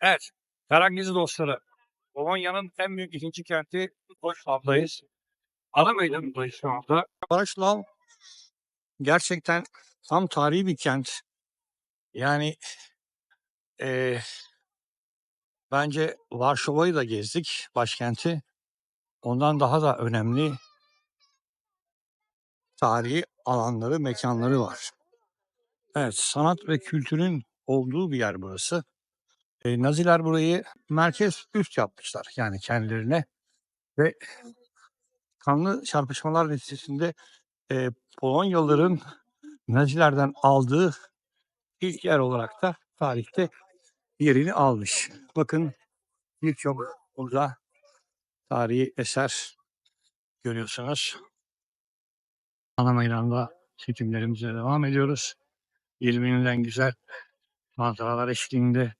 Evet. Karangiz dostları. Polonya'nın en büyük ikinci kenti Wrocław'dayız. Ana meydanındayız şu anda. Wrocław gerçekten tam tarihi bir kent. Yani eee, bence Varşova'yı da gezdik, başkenti. Ondan daha da önemli tarihi alanları, mekanları var. Evet, sanat ve kültürün olduğu bir yer burası. E, Naziler burayı merkez üst yapmışlar yani kendilerine ve kanlı çarpışmalar neticesinde e, Polonyalıların Nazilerden aldığı ilk yer olarak da tarihte yerini almış. Bakın birçok burada tarihi eser görüyorsunuz. Ana meydanda çekimlerimize devam ediyoruz. Birbirinden güzel manzaralar eşliğinde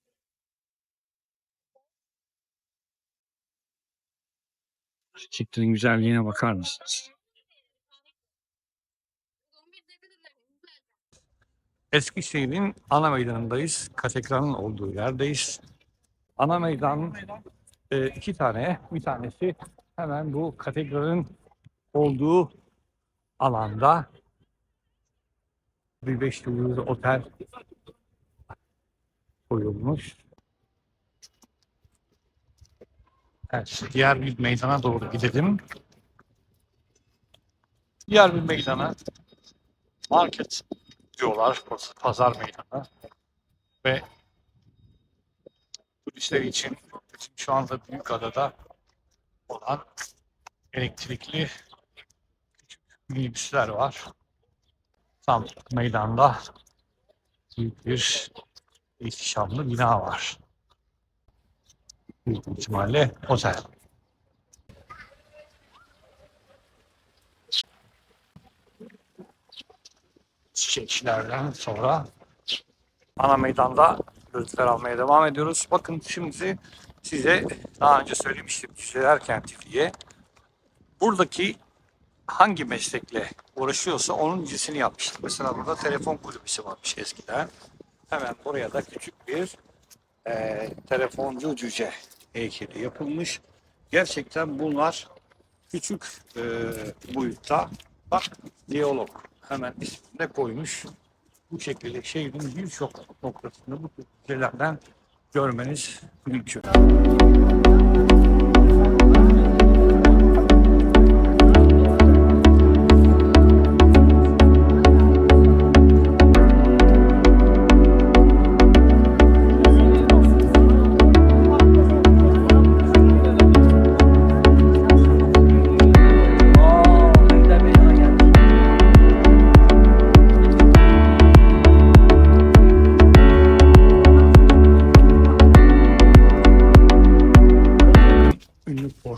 çiftliğin güzelliğine bakar mısınız? Eskişehir'in ana meydanındayız. Katedralın olduğu yerdeyiz. Ana meydanın e, iki tane, bir tanesi hemen bu katedralın olduğu alanda bir beş yıldızlı otel koyulmuş. Evet, diğer bir meydana doğru gidelim. Diğer bir meydana market diyorlar, paz- pazar meydanı ve turistler için bizim şu anda Büyükada'da olan elektrikli minibüsler var. Tam meydanda büyük bir ihtişamlı bina var. Büyük ihtimalle otel. Çiçekçilerden sonra ana meydanda görüntüler almaya devam ediyoruz. Bakın şimdi size daha önce söylemiştim Cüceler Kenti diye. Buradaki hangi meslekle uğraşıyorsa onun cinsini yapmıştım. Mesela burada telefon kulübesi varmış eskiden. Hemen oraya da küçük bir eee, telefoncu cüce heykeli yapılmış. Gerçekten bunlar küçük eee, boyutta. Bak diyalog hemen isminde koymuş. Bu şekilde şehrin birçok noktasında bu tür görmeniz mümkün.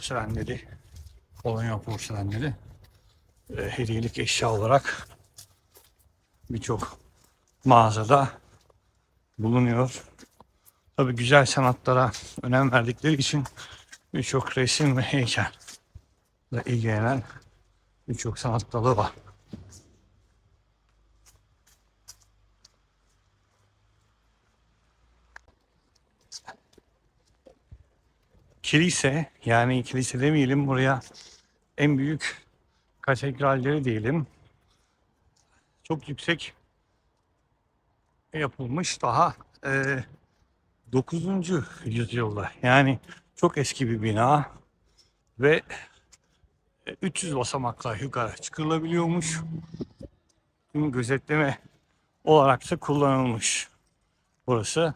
Porselenleri, Polonya porselenleri e, hediyelik eşya olarak birçok mağazada bulunuyor. Tabii güzel sanatlara önem verdikleri için birçok resim ve heykel ile ilgilenen birçok sanat dalı var. Kilise yani kilise demeyelim buraya en büyük katedralleri diyelim. Çok yüksek yapılmış daha e, 9. yüzyılda yani çok eski bir bina ve e, 300 basamakla yukarı çıkılabiliyormuş. Tüm gözetleme olarak da kullanılmış burası.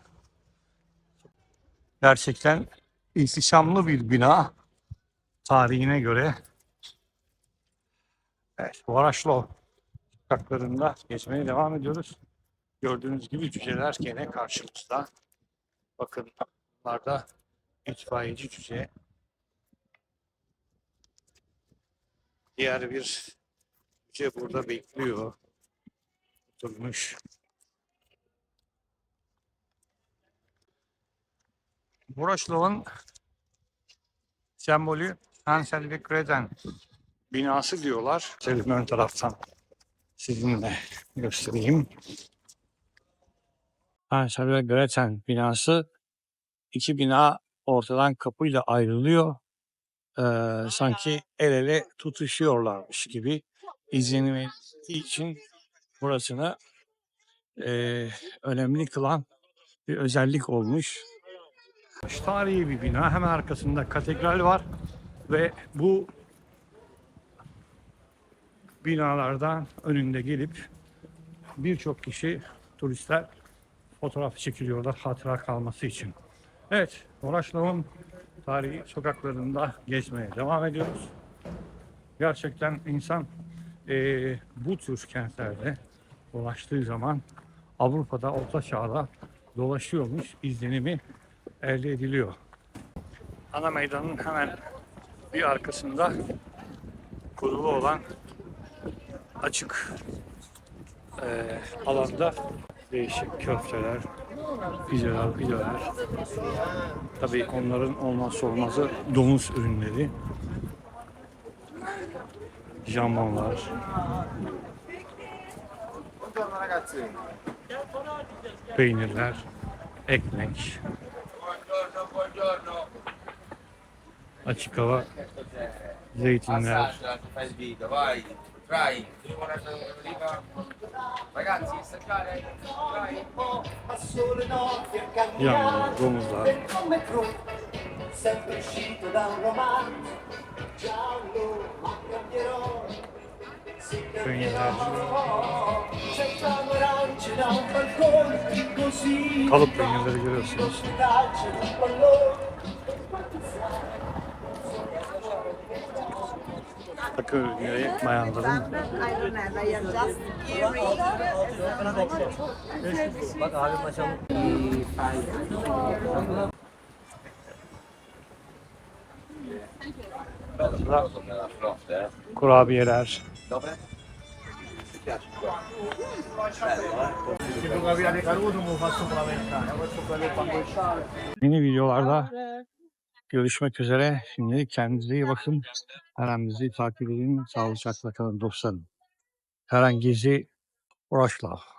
Gerçekten ihtişamlı bir bina tarihine göre. Evet, Varaşlo sokaklarında geçmeye devam ediyoruz. Gördüğünüz gibi cüceler gene karşımızda. Bakın bunlar da itfaiyeci cüce. Diğer bir cüce burada bekliyor. Oturmuş. Voroshilov'un sembolü Hansel ve Gretel binası diyorlar. Şöyle ön taraftan sizinle göstereyim. Hansel ve Gretel binası iki bina ortadan kapıyla ayrılıyor. Ee, sanki el ele tutuşuyorlarmış gibi izlenimi için burasını eee, önemli kılan bir özellik olmuş. Tarihi bir bina. Hemen arkasında katedral var ve bu binalardan önünde gelip birçok kişi turistler fotoğraf çekiliyorlar hatıra kalması için. Evet, Oraşlov'un tarihi sokaklarında gezmeye devam ediyoruz. Gerçekten insan eee, bu tür kentlerde dolaştığı zaman Avrupa'da Orta Çağ'da dolaşıyormuş izlenimi elde ediliyor. Ana meydanın hemen bir arkasında kurulu olan açık eee, alanda değişik köfteler, pizzalar, pideler. Tabii onların olmazsa olmazı domuz ürünleri. Jamonlar. Peynirler, ekmek. Ragazzi, assaggiare, vai. yanlı, domuzlar. così kalıp peynirleri görüyorsunuz. Ürünleri bayanların I don't know. They are just earrings. Nella flotta, eh. kurabiyeler, Yeni videolarda görüşmek üzere. Şimdi kendinize iyi bakın. Her bizi takip edin. Sağlıcakla kalın dostlarım. Herhangi Uğraşla.